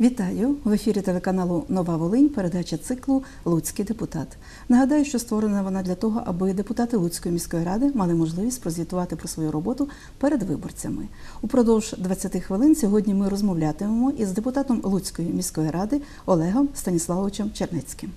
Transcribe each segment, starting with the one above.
Вітаю в ефірі телеканалу Нова Волинь. Передача циклу Луцький депутат. Нагадаю, що створена вона для того, аби депутати Луцької міської ради мали можливість прозвітувати про свою роботу перед виборцями. Упродовж 20 хвилин сьогодні ми розмовлятимемо із депутатом Луцької міської ради Олегом Станіславовичем Чернецьким.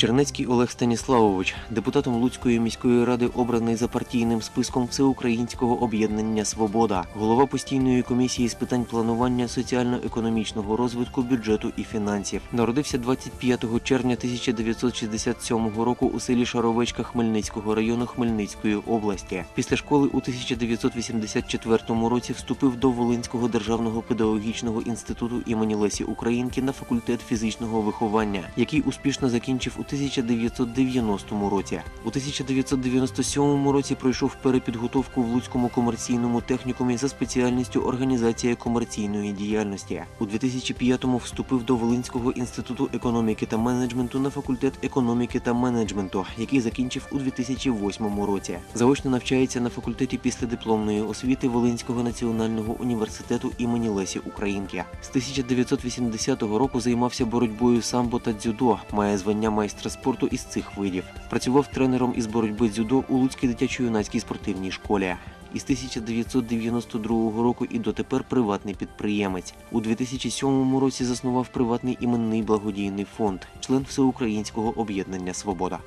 Чернецький Олег Станіславович, депутатом Луцької міської ради, обраний за партійним списком Всеукраїнського об'єднання Свобода, голова постійної комісії з питань планування соціально-економічного розвитку, бюджету і фінансів. Народився 25 червня 1967 року у селі Шаровечка Хмельницького району Хмельницької області. Після школи у 1984 році вступив до Волинського державного педагогічного інституту імені Лесі Українки на факультет фізичного виховання, який успішно закінчив у 1990 році. У 1997 році пройшов перепідготовку в Луцькому комерційному технікумі за спеціальністю організація комерційної діяльності. У 2005-му вступив до Волинського інституту економіки та менеджменту на факультет економіки та менеджменту, який закінчив у 2008 році. Заочно навчається на факультеті післядипломної освіти Волинського національного університету імені Лесі Українки. З 1980 року займався боротьбою самбо та дзюдо, має звання майстра спорту із цих видів. Працював тренером із боротьби дзюдо у Луцькій дитячо-юнацькій спортивній школі. Із 1992 року і дотепер приватний підприємець. У 2007 році заснував приватний іменний благодійний фонд, член Всеукраїнського об'єднання Свобода.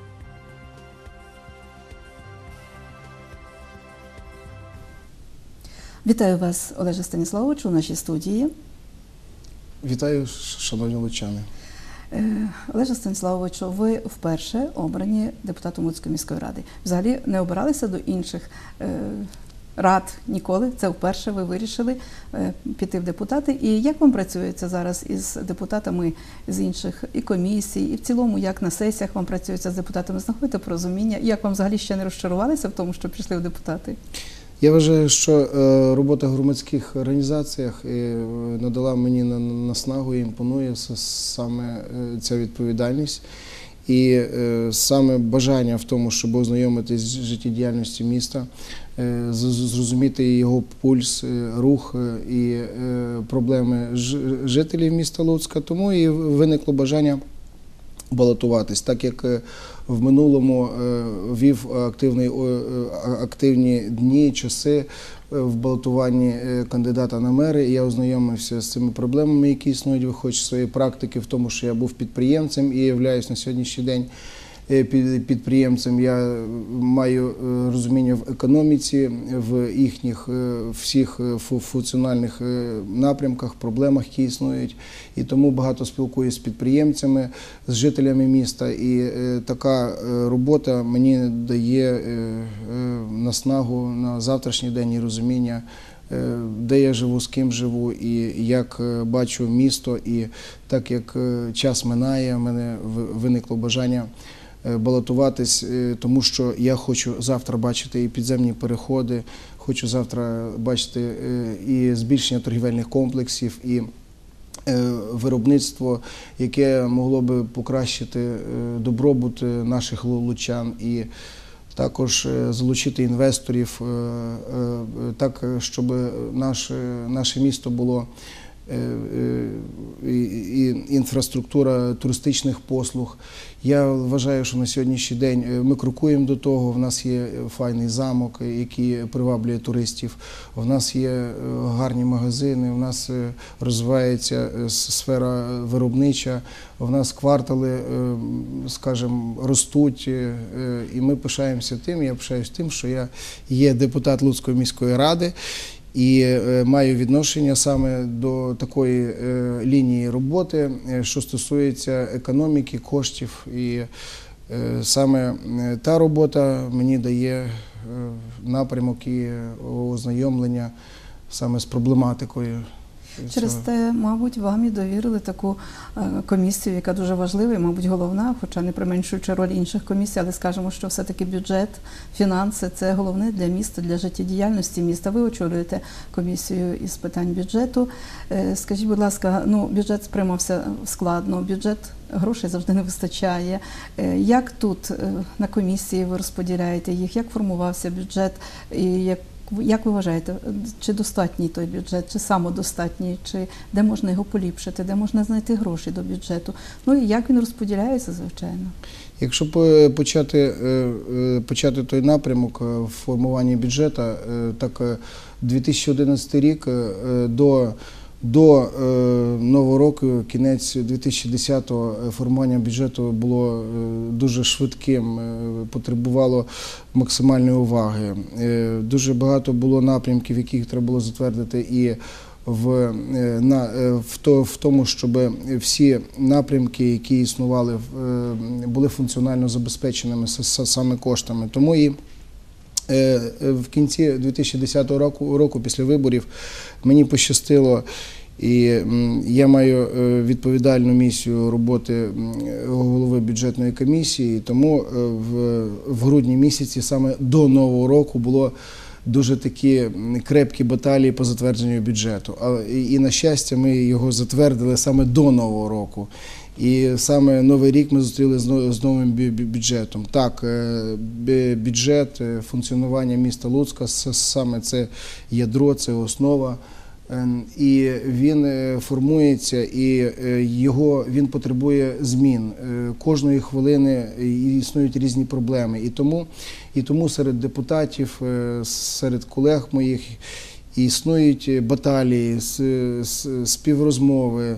Вітаю вас, Олеже Станіславовичу, у нашій студії. Вітаю, шановні лучани. Е, Олеже Станіславовичу, ви вперше обрані депутатом Луцької міської ради. Взагалі не обиралися до інших е, рад ніколи. Це вперше ви вирішили е, піти в депутати. І як вам працюється зараз із депутатами з інших і комісій, і в цілому, як на сесіях вам працюється з депутатами? Знаходите порозуміння? Як вам взагалі ще не розчарувалися в тому, що пішли в депутати? Я вважаю, що е, робота в громадських організаціях е, надала мені на- наснагу і імпонує саме е, ця відповідальність. І саме бажання в тому, щоб ознайомитись з життєдіяльністю міста, зрозуміти його пульс, рух і проблеми жителів міста Луцька. Тому і виникло бажання балотуватись, так як е, в минулому е, вів активний, е, активні дні, часи в балотуванні кандидата на мери. Я ознайомився з цими проблемами, які існують, виходячи з своєї практики, в тому, що я був підприємцем і являюсь на сьогоднішній день. Е, під- Підприємцем я маю е, розуміння в економіці, в їхніх е, всіх е, функціональних е, напрямках, проблемах, які існують. І тому багато спілкуюся з підприємцями, з жителями міста. І е, така е, робота мені дає е, е, наснагу на завтрашній день і розуміння, е, де я живу, з ким живу, і як е, бачу місто. І так як е, час минає, в мене виникло бажання. Е, Балотуватись, е, тому що я хочу завтра бачити і підземні переходи, хочу завтра бачити е, і збільшення торгівельних комплексів, і виробництво, яке могло би покращити добробут наших лучан. І також залучити інвесторів, так, щоб наше, місто було і, і інфраструктура туристичних послуг. Я вважаю, що на сьогоднішній день е, ми крокуємо до того. В нас є файний замок, е, який приваблює туристів. В нас є е, гарні магазини. В нас е, розвивається е, сфера виробнича. В нас квартали, е, скажімо, ростуть, е, е, і ми пишаємося тим. Я пишаюсь тим, що я є депутат Луцької міської ради. І е, маю відношення саме до такої е, лінії роботи, е, що стосується економіки, коштів. І саме та робота мені дає напрямок і ознайомлення саме з проблематикою. Через те, мабуть, вам і довірили таку е, комісію, яка дуже важлива, і, мабуть, головна, хоча не применшуючи роль інших комісій, але скажемо, що все-таки бюджет, фінанси це головне для міста, для життєдіяльності міста. Ви очолюєте комісію із питань бюджету. Е, Скажіть, будь ласка, ну бюджет сприймався складно, бюджет грошей завжди не вистачає. Е, Як тут на комісії ви розподіляєте їх? Як формувався бюджет і як як ви вважаєте, чи достатній той бюджет, чи самодостатній, чи де можна його поліпшити, де можна знайти гроші до бюджету? Ну і як він розподіляється, звичайно. Якщо почати, е, е, почати той напрямок е, в формуванні бюджету, е, так е, 2011 рік е, до, до е, нового року, кінець 2010-го, е, формування бюджету було е, дуже швидким, потребувало максимальної уваги. Дуже багато було напрямків, яких треба було затвердити і в, на, в, то, в тому, щоб всі напрямки, які існували, були функціонально забезпеченими саме коштами. Тому і в кінці 2010 року, року, після виборів, мені пощастило. І я маю е, відповідальну місію роботи голови бюджетної комісії, тому е, в грудні місяці, саме до нового року, було дуже такі крепкі баталії по затвердженню бюджету. І, на щастя, ми його затвердили саме до нового року. І саме новий рік ми зустріли з но- з новим бю- бю- бюджетом. Так, е, бюджет е, функціонування міста Луцька саме це ядро, це основа. Ем, І він е, формується, і е, його він потребує змін. Е, Кожної хвилини існують різні проблеми. І тому, і тому серед депутатів, серед колег моїх існують баталії, співрозмови.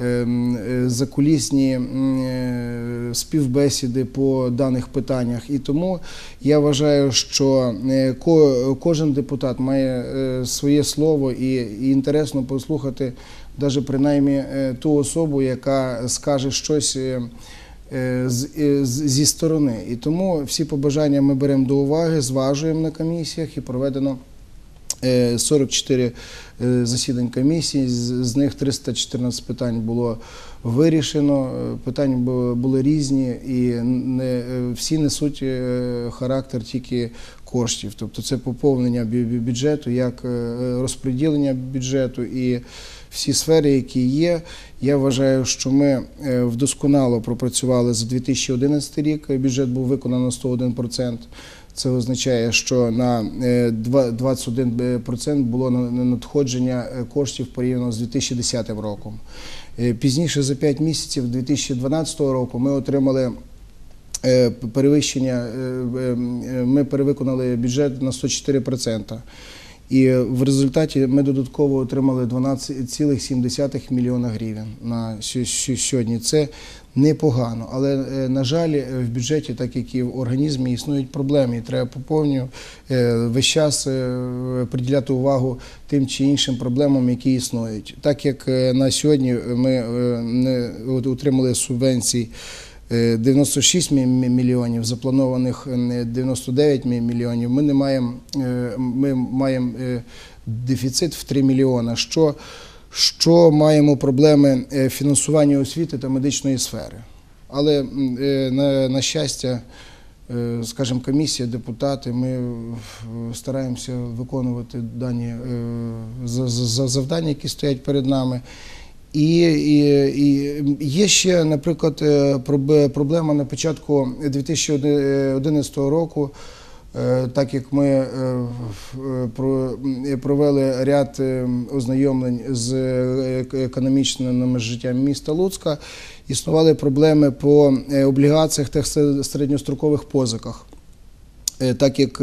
Ем, е, Закулісні е, співбесіди по даних питаннях, і тому я вважаю, що е, кожен депутат має своє слово і, інтересно послухати, навіть принаймні ту особу, яка скаже щось. зі сторони. І тому всі побажання ми беремо до уваги, зважуємо на комісіях і проведено 44 е, засідань комісії, з них 314 питань було вирішено. Е, Питання були різні і не е, всі несуть е, характер тільки коштів. Тобто це поповнення бю- бю- бюджету, як е, розподілення бюджету і всі сфери, які є. Я вважаю, що ми е, вдосконало пропрацювали за 2011 рік. Бюджет був виконано на 101%. Це означає, що на е, два- 21% було на- на надходження е, коштів порівняно з 2010 роком. Е, Пізніше за 5 місяців 2012 року ми отримали е, перевищення, е, е, ми перевиконали бюджет на 104%. І в результаті ми додатково отримали 12,7 мільйона гривень на сьо- сьо- сьогодні. Це непогано, але е, на жаль, е, в бюджеті, так як і в організмі, існують проблеми. І треба поповню е, весь час приділяти увагу тим чи іншим проблемам, які існують. Так як на сьогодні ми не отримали субвенції. Е, 96 мі- мі- мільйонів, запланованих е, 99 мільйонів. Ми не маємо, е, ми маємо е, дефіцит в 3 мільйона. Що, що маємо проблеми е, фінансування освіти та медичної сфери. Але е, на, на щастя, е, скажімо, комісія, депутати, ми е, стараємося виконувати дані е, за- за- за- завдання, які стоять перед нами. І, і, і є ще, наприклад, е, проблема на початку 2011 року. Е, Так як ми е, провели ряд ознайомлень з економічним життям міста Луцька, існували проблеми по облігаціях та середньострокових позиках. Так як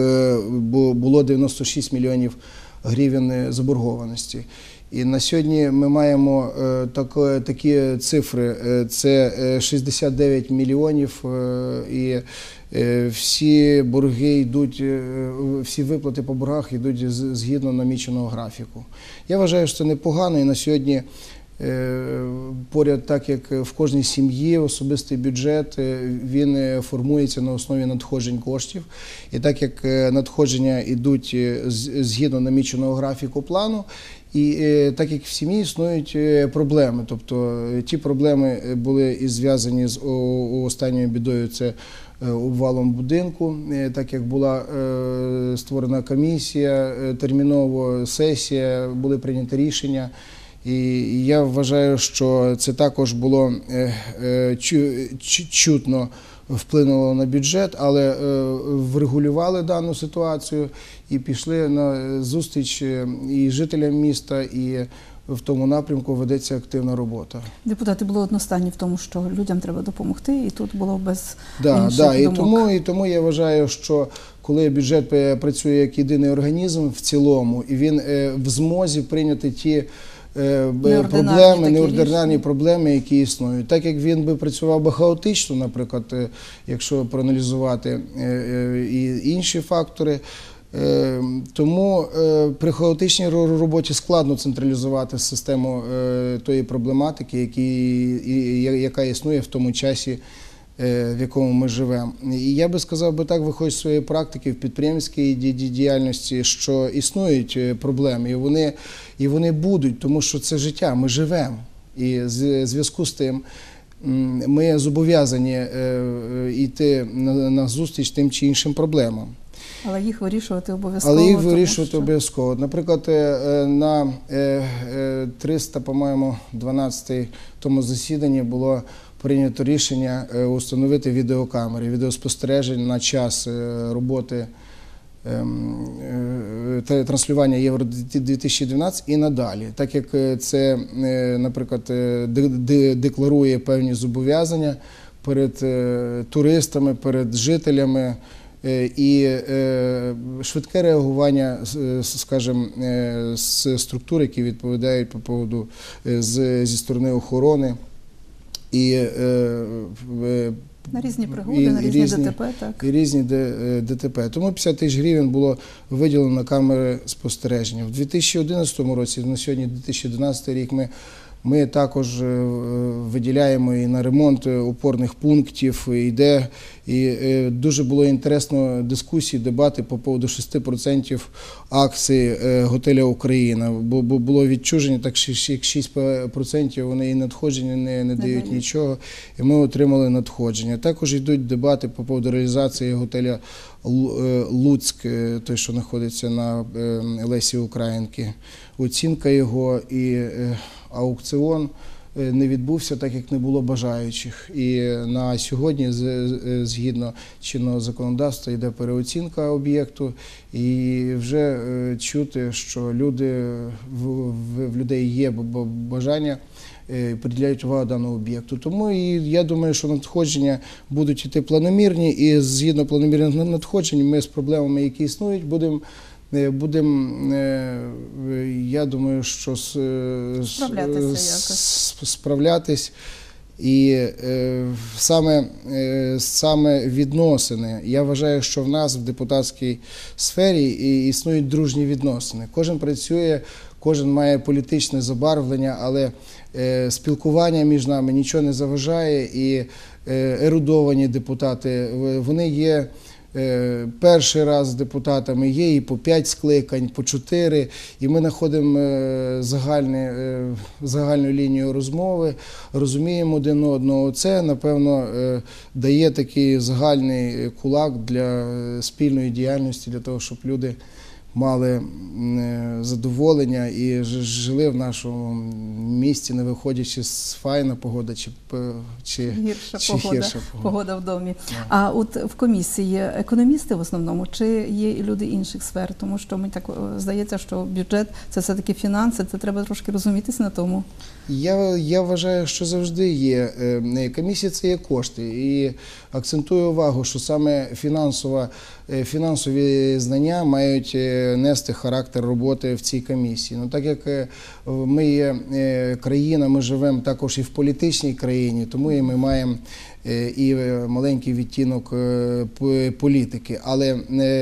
бу- було 96 мільйонів гривень заборгованості. І на сьогодні ми маємо е, такі цифри: Е, це е, 69 мільйонів, е, і е, всі борги йдуть, всі виплати по боргах йдуть згідно наміченого графіку. Я вважаю, що це непогано, і на сьогодні. Поряд, так як в кожній сім'ї особистий бюджет він формується на основі надходжень коштів. І так як надходження йдуть згідно наміченого графіку плану, і е, так як в сім'ї існують е, проблеми. Тобто е, ті проблеми були і зв'язані з останньою бідою. Це обвалом будинку, так як була створена комісія, терміново сесія, були прийняті рішення. І я вважаю, що це також було чу- чу- чутно вплинуло на бюджет, але е, врегулювали дану ситуацію і пішли на зустріч е, і жителям міста, і в тому напрямку ведеться активна робота. Депутати були одностайні в тому, що людям треба допомогти, і тут було без Да, інших да, і думок. тому, і тому я вважаю, що коли бюджет е, працює як єдиний організм в цілому, і він е, в змозі прийняти ті е, Неординарні проблеми, неординарні рішення. проблеми, які існують. Так як він би працював би хаотично, наприклад, е, якщо проаналізувати е, е, і інші фактори. Е, Тому е, при хаотичній роботі складно централізувати систему е, тої проблематики, яка існує в тому часі, е, в якому ми живемо. І я би сказав би так, виходить з своєї практики в підприємській ді- ді- діяльності, що існують е, проблеми, і вони, і вони будуть, тому що це життя, ми живемо. І з зв'язку з тим. Ми зобов'язані е, е, йти на зустріч тим чи іншим проблемам. Але їх вирішувати обов'язково. Але їх вирішувати що- обов'язково. Наприклад, е, е, на е, е, 300, по-моєму, 12 тому засіданні було прийнято рішення установити відеокамери, відеоспостереження на час роботи ем, транслювання Євро 2012 і надалі, так як це, наприклад, де- де- декларує певні зобов'язання перед туристами, перед жителями. Е, І е, швидке реагування, скажімо, е, з структур, які відповідають по поводу зі сторони охорони. І, На різні пригоди, і на різні, різні- ДТП, так. і різні ДТП. Тому 50 тисяч гривень було виділено на камери спостереження. В 2011 році, на сьогодні 2012 рік, ми, ми також е, виділяємо і на ремонт опорних пунктів, і йде. І е, дуже було інтересно дискусії, дебати по поводу 6% акцій е, готеля Україна. Бо, було відчуження, так що як 6% вони і надходження не, не дають дають. нічого, і ми отримали надходження. Також йдуть дебати по поводу реалізації готеля Луцьк, той, що знаходиться на е, Лесі Українки. Оцінка його і аукціон е, не відбувся, так як не було бажаючих. І на сьогодні, е, згідно чинного законодавства, йде переоцінка об'єкту, і вже е, чути, що люди в, людей є бажання. Приділяють увагу даному об'єкту. Тому і я думаю, що надходження будуть іти планомірні, і згідно планомірних надходжень, ми з проблемами, які існують, будемо. Будемо, я думаю, що з- Справлятися справлятись. І е, саме, е, саме відносини. Я вважаю, що в нас в депутатській сфері існують дружні відносини. Кожен працює, кожен має політичне забарвлення, але е, спілкування між нами нічого не заважає. І е, ерудовані депутати вони є. Е, Перший раз з депутатами є і по 5 скликань, по 4, і ми знаходимо е, загальне, е, загальну лінію розмови, розуміємо один одного. Це, напевно, дає такий загальний кулак для спільної діяльності, для того, щоб люди мали е, задоволення і жили в нашому місті, не виходячи з файна погода чи, чи, Гірша чи погода, гірша погода. погода в домі. А от в комісії економісти в основному, чи є і люди інших сфер? Тому що мені так е, здається, що бюджет це все-таки фінанси, це треба трошки розумітися на тому. Я, я вважаю, що завжди є е, комісія це є кошти. І акцентую увагу, що саме фінансова, фінансові знання мають нести характер роботи в цій комісії. Ну так як е, ми є е, країна, ми живемо також і в політичній країні, тому і ми маємо. е, І маленький відтінок політики. Але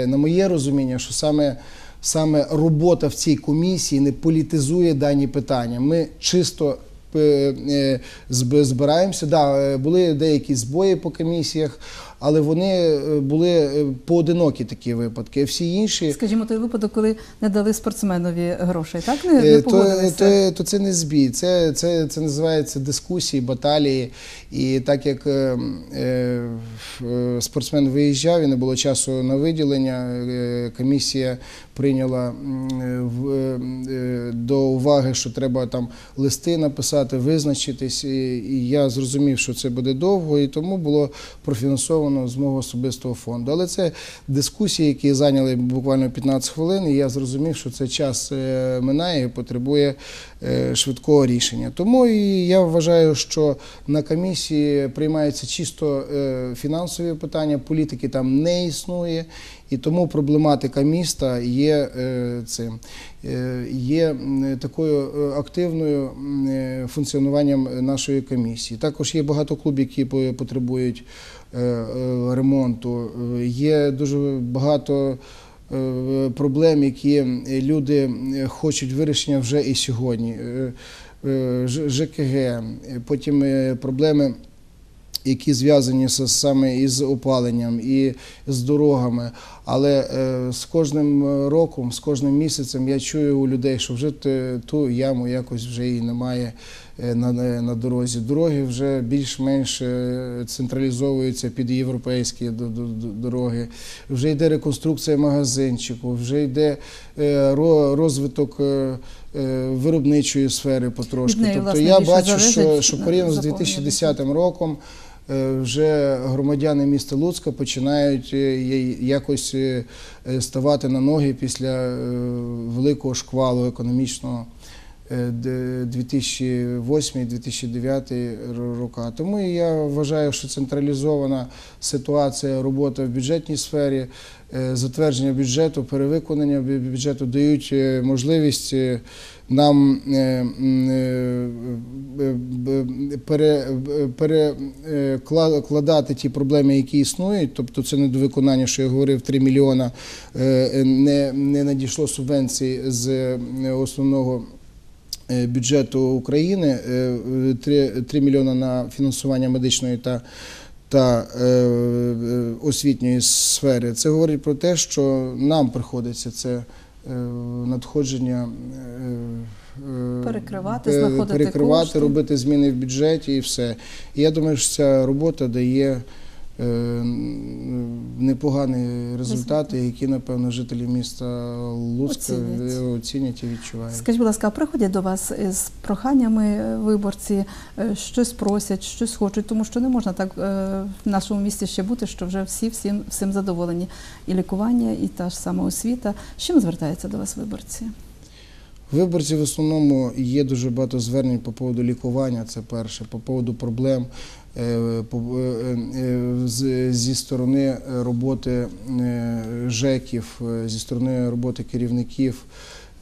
на моє розуміння, що саме саме робота в цій комісії не політизує дані питання. Ми чисто зб- збираємося. Да, були деякі збої по комісіях, але вони е, були е, поодинокі такі випадки. Всі інші Скажімо, той випадок, коли не дали спортсменові грошей, так? Не, не Е, то, то, то це не збій, це, це, це називається дискусії, баталії. І так як е, е, е, спортсмен виїжджав і не було часу на виділення, е, комісія прийняла е, е, до уваги, що треба там листи написати, визначитись. І, і я зрозумів, що це буде довго, і тому було профінансовано з мого особистого фонду. Але це дискусії, які зайняли буквально 15 хвилин, і я зрозумів, що цей час е, минає і потребує е, швидкого рішення. Тому і я вважаю, що на комісії приймаються чисто е, фінансові питання, політики там не існує. І тому проблематика міста є цим є такою активною функціонуванням нашої комісії. Також є багато клубів, які потребують ремонту. Е, Є дуже багато е, проблем, які люди е, хочуть вирішення вже і сьогодні. Е, е, ЖКГ, е, потім е, проблеми які зв'язані саме із опаленням і з дорогами. Але е, з кожним е, роком, з кожним місяцем я чую у людей, що вже ту яму якось вже і немає е, на, дорозі. Дороги вже більш-менш централізовуються під європейські до- до- до- дороги. Вже йде реконструкція магазинчику, вже йде розвиток. Виробничої сфери потрошки. Тобто я бачу, що, що порівняно з 2010 роком вже громадяни міста Луцька починають е, якось е, е, ставати на ноги після е, великого шквалу економічного. е, 2008-2009 роки. Тому я вважаю, що централізована ситуація, робота в бюджетній сфері, е, затвердження бюджету, перевиконання бюджету дають е, можливість е, нам е, е, перекладати ті проблеми, які існують, тобто це недовиконання, що я говорив, 3 мільйона е, не, надійшло субвенцій з е, основного е, бюджету України, е, 3, 3 мільйона на фінансування медичної та та е, е, освітньої сфери. Це говорить про те, що нам приходиться це е, надходження е, е, Перекривати, е, знаходити перекривати, кошти. робити зміни в бюджеті і все. І я думаю, що ця робота дає е, непогані результати, які, напевно, жителі міста Луцька Оцінять. оцінять і відчувають. Скажіть, будь ласка, приходять до вас з проханнями е, виборці, е, щось просять, щось хочуть, тому що не можна так е, в нашому місті ще бути, що вже всі всім, всім задоволені. І лікування, і та ж сама освіта. З чим звертаються до вас виборці? Виборці в основному є дуже багато звернень по поводу лікування. Це перше, по поводу проблем е, е, е, зі сторони роботи е, ЖЕКів, е, зі сторони роботи керівників.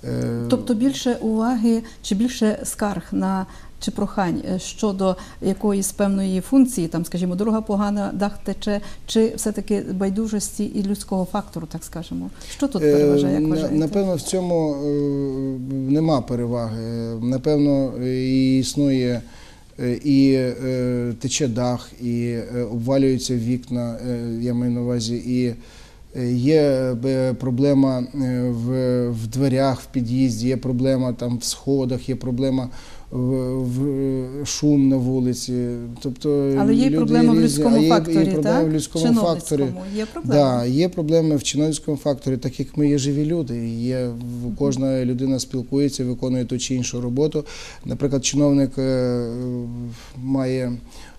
Е, Тобто більше уваги чи більше скарг на чи прохань е, щодо якоїсь певної функції, там, скажімо, дорога погана, дах тече, чи все-таки байдужості і людського фактору, так скажемо. Що тут переважає, як Е, вважаєте? Напевно, в цьому е, нема переваги. Напевно, і існує е, і е, тече дах, і е, обвалюються вікна, е, я маю на увазі, і е, є е, проблема е, в, в дверях, в під'їзді, є проблема там в сходах, є проблема. В, шум на вулиці, тобто Але є люди проблема в людському є факторі. факторі, проблема так? в людському факторі. Є проблеми. Да, є проблеми в чиновницькому факторі, так як ми є живі люди. Є кожна людина спілкується, виконує ту чи іншу роботу. Наприклад, чиновник е, має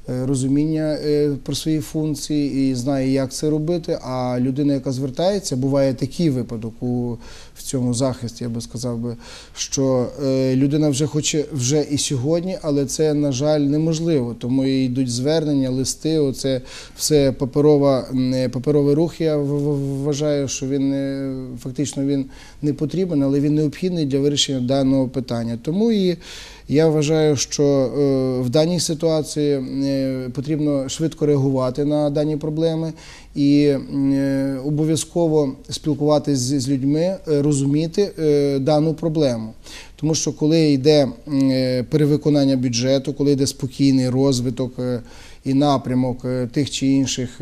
розуміння е, про свої функції і знає, як це робити. А людина, яка звертається, буває такий випадок у в цьому захисті, я би сказав би, що е, людина вже хоче вже і сьогодні, але це, на жаль, неможливо. Тому і йдуть звернення, листи. Оце все паперова, е, паперовий рух. Я вважаю, що він фактично він не потрібен, але він необхідний для вирішення даного питання. Тому і Я вважаю, що е, в даній ситуації е, потрібно швидко реагувати на дані проблеми і е, обов'язково спілкуватися з, людьми, розуміти дану проблему. Тому що коли йде перевиконання бюджету, коли йде спокійний розвиток і напрямок тих чи інших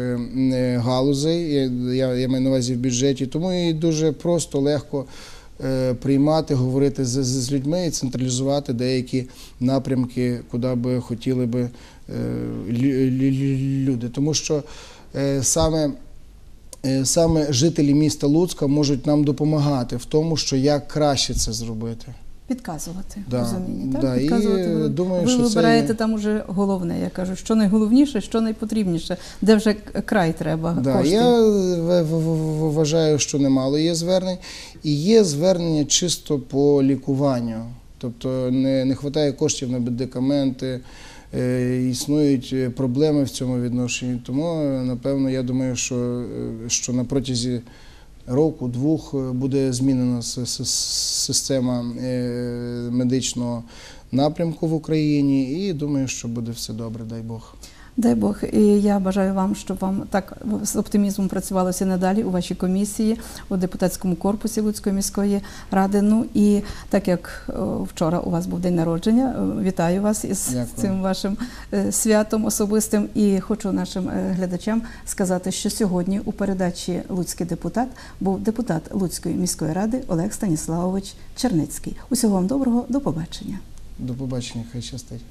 галузей, я, я, маю на увазі в бюджеті, тому і дуже просто, легко приймати, говорити з, з, людьми і централізувати деякі напрямки, куди би хотіли би е, лю- лю- лю- люди. Тому що е, саме е, Саме жителі міста Луцька можуть нам допомагати в тому, що як краще це зробити. Підказувати Да, розуміння. Так? да, і, Підказувати. ви, думаю, ви що вибираєте є- там уже головне. Я кажу, що найголовніше, що найпотрібніше, де вже край треба. Да, коштів. я вважаю, що немало є звернень, і є звернення чисто по лікуванню. Тобто не, не вистачає коштів на медикаменти, е, існують е, проблеми в цьому відношенні. Тому, напевно, я думаю, що, е, що на протязі року-двох е, буде змінена система е, медичного напрямку в Україні, і думаю, що буде все добре, дай Бог. Дай Бог, і я бажаю вам, щоб вам так з оптимізмом працювалося надалі у вашій комісії, у депутатському корпусі Луцької міської ради. Ну і так як е, вчора у вас був день народження, е, вітаю вас із Дякую. цим вашим е, святом особистим. І хочу нашим глядачам сказати, що сьогодні у передачі Луцький депутат був депутат Луцької міської ради Олег Станіславович Черницький. Усього вам доброго, до побачення. До побачення, хай щастить.